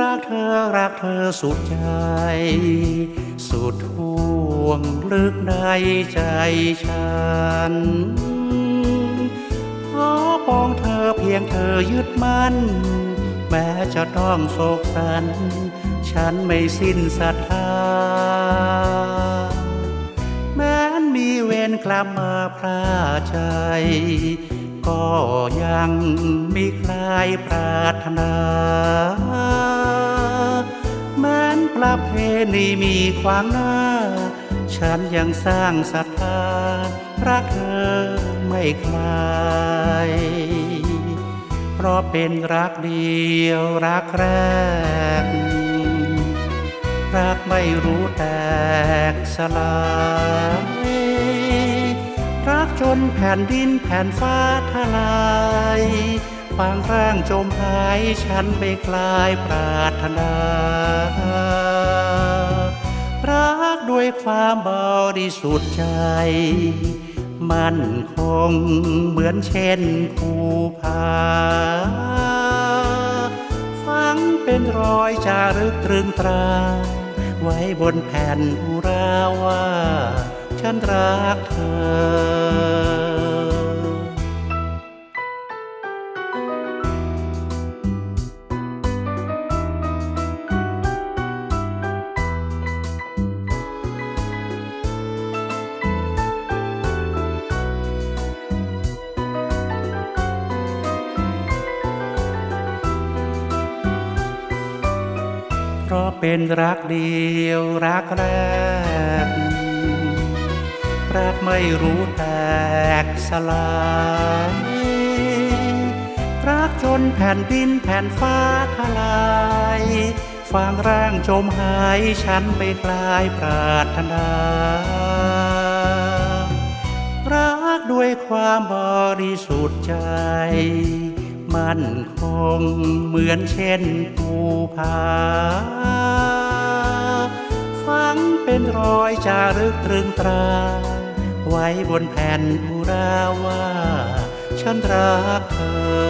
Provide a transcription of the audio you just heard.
รักเธอรักเธอสุดใจ สุดห่วงลึกในใจฉันขอปองเธอเพียงเธอยึดมั่น แม้จะต้องโศกสัน ฉันไม่สิ้นศรัทธา แม้นมีเวรกลับมาพราใจก็ยังมีคลายปรารถนา ระเพณีมีขวางหน้าฉันยังสร้างศรัทธารักเธอไม่คลาย เพราะเป็นรักเดียวรักแรก รักไม่รู้แตกสลายรักจนแผ่นดินแผ่นฟ้าทลายฟางร่างจมหายฉันไปคลายปรารถนา ความบริสุทธิ์ใจ มั่นคงเหมือนเช่นภูผาฝังเป็นรอยจารึกตรึงตรา ไว้บนแผ่นอุราว่า ฉันรักเธอ เพราะเป็นรักเดียวรักแรก รักไม่รู้แตกสลายรักจนแผ่นดินแผ่นฟ้าทลายฟางร่างจมหายฉันไม่คลายปรารถนารักด้วยความบริสุทธิ์ใจ มั่นคงเหมือนเช่นภูผา อยจารึกตรึงตรา ไว้บนแผ่นอุราว่า ฉันรักเธอ